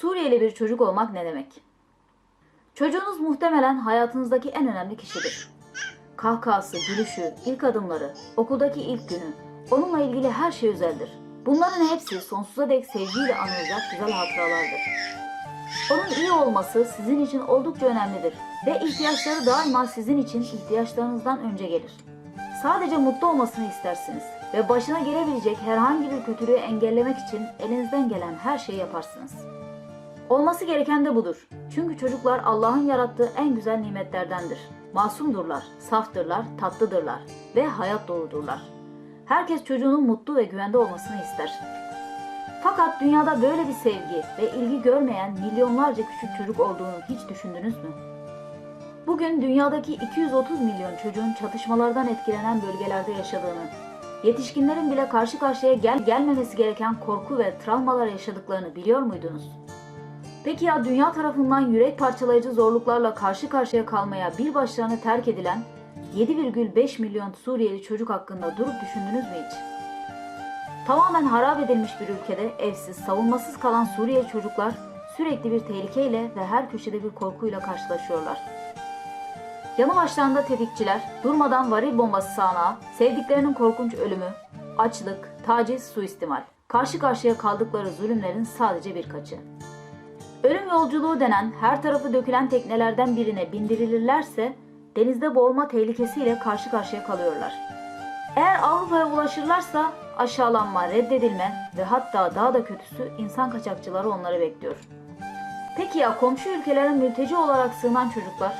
Suriyeli bir çocuk olmak ne demek? Çocuğunuz muhtemelen hayatınızdaki en önemli kişidir. Kahkahası, gülüşü, ilk adımları, okuldaki ilk günü, onunla ilgili her şey özeldir. Bunların hepsi sonsuza dek sevgiyle anılacak güzel hatıralardır. Onun iyi olması sizin için oldukça önemlidir ve ihtiyaçları daima sizin için ihtiyaçlarınızdan önce gelir. Sadece mutlu olmasını istersiniz ve başına gelebilecek herhangi bir kötülüğü engellemek için elinizden gelen her şeyi yaparsınız. Olması gereken de budur. Çünkü çocuklar Allah'ın yarattığı en güzel nimetlerdendir. Masumdurlar, saftırlar, tatlıdırlar ve hayat doludurlar. Herkes çocuğunun mutlu ve güvende olmasını ister. Fakat dünyada böyle bir sevgi ve ilgi görmeyen milyonlarca küçük çocuk olduğunu hiç düşündünüz mü? Bugün dünyadaki 230 milyon çocuğun çatışmalardan etkilenen bölgelerde yaşadığını, yetişkinlerin bile karşı karşıya gel gelmemesi gereken korku ve travmalar yaşadıklarını biliyor muydunuz? Peki ya dünya tarafından yürek parçalayıcı zorluklarla karşı karşıya kalmaya bir başlarına terk edilen 7,5 milyon Suriyeli çocuk hakkında durup düşündünüz mü hiç? Tamamen harap edilmiş bir ülkede evsiz, savunmasız kalan Suriyeli çocuklar sürekli bir tehlikeyle ve her köşede bir korkuyla karşılaşıyorlar. Yanı başlarında tetikçiler, durmadan varil bombası sağanağı, sevdiklerinin korkunç ölümü, açlık, taciz, suistimal. Karşı karşıya kaldıkları zulümlerin sadece birkaçı. Ölüm yolculuğu denen her tarafı dökülen teknelerden birine bindirilirlerse denizde boğulma tehlikesiyle karşı karşıya kalıyorlar. Eğer Avrupa'ya ulaşırlarsa aşağılanma, reddedilme ve hatta daha da kötüsü insan kaçakçıları onları bekliyor. Peki ya komşu ülkelere mülteci olarak sığınan çocuklar?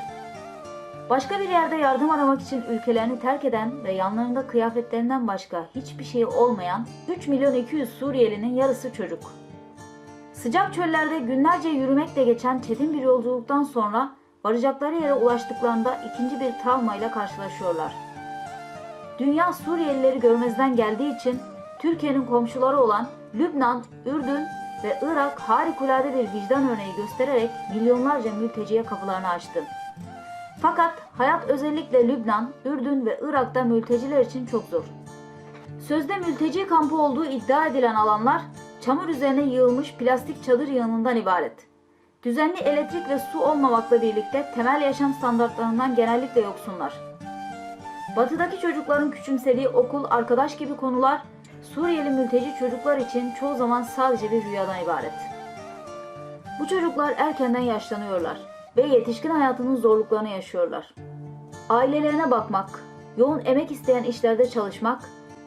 Başka bir yerde yardım aramak için ülkelerini terk eden ve yanlarında kıyafetlerinden başka hiçbir şeyi olmayan 3 milyon 200 Suriyelinin yarısı çocuk. Sıcak çöllerde günlerce yürümekle geçen çetin bir yolculuktan sonra varacakları yere ulaştıklarında ikinci bir travmayla karşılaşıyorlar. Dünya Suriyelileri görmezden geldiği için Türkiye'nin komşuları olan Lübnan, Ürdün ve Irak harikulade bir vicdan örneği göstererek milyonlarca mülteciye kapılarını açtı. Fakat hayat özellikle Lübnan, Ürdün ve Irak'ta mülteciler için çok zor. Sözde mülteci kampı olduğu iddia edilen alanlar çamur üzerine yığılmış plastik çadır yığınından ibaret. Düzenli elektrik ve su olmamakla birlikte temel yaşam standartlarından genellikle yoksunlar. Batıdaki çocukların küçümsediği okul, arkadaş gibi konular Suriyeli mülteci çocuklar için çoğu zaman sadece bir rüyadan ibaret. Bu çocuklar erkenden yaşlanıyorlar ve yetişkin hayatının zorluklarını yaşıyorlar. Ailelerine bakmak, yoğun emek isteyen işlerde çalışmak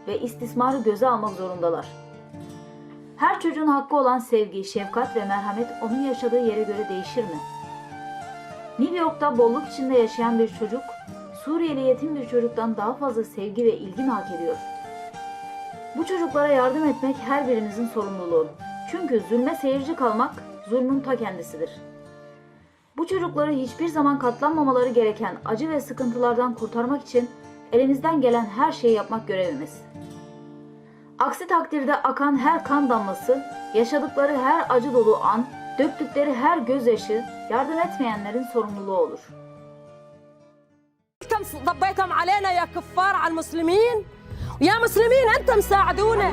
ve istismarı göze almak zorundalar. Her çocuğun hakkı olan sevgi, şefkat ve merhamet onun yaşadığı yere göre değişir mi? New York'ta bolluk içinde yaşayan bir çocuk, Suriyeli yetim bir çocuktan daha fazla sevgi ve ilgi mi hak ediyor? Bu çocuklara yardım etmek her birimizin sorumluluğu. Çünkü zulme seyirci kalmak zulmün ta kendisidir. Bu çocukları hiçbir zaman katlanmamaları gereken acı ve sıkıntılardan kurtarmak için elimizden gelen her şeyi yapmak görevimiz. Aksi takdirde akan her kan damlası, yaşadıkları her acı dolu an, döktükleri her gözyaşı yardım etmeyenlerin sorumluluğu olur. كم ضبيتم علينا يا كفار على المسلمين يا مسلمين انتم ساعدونا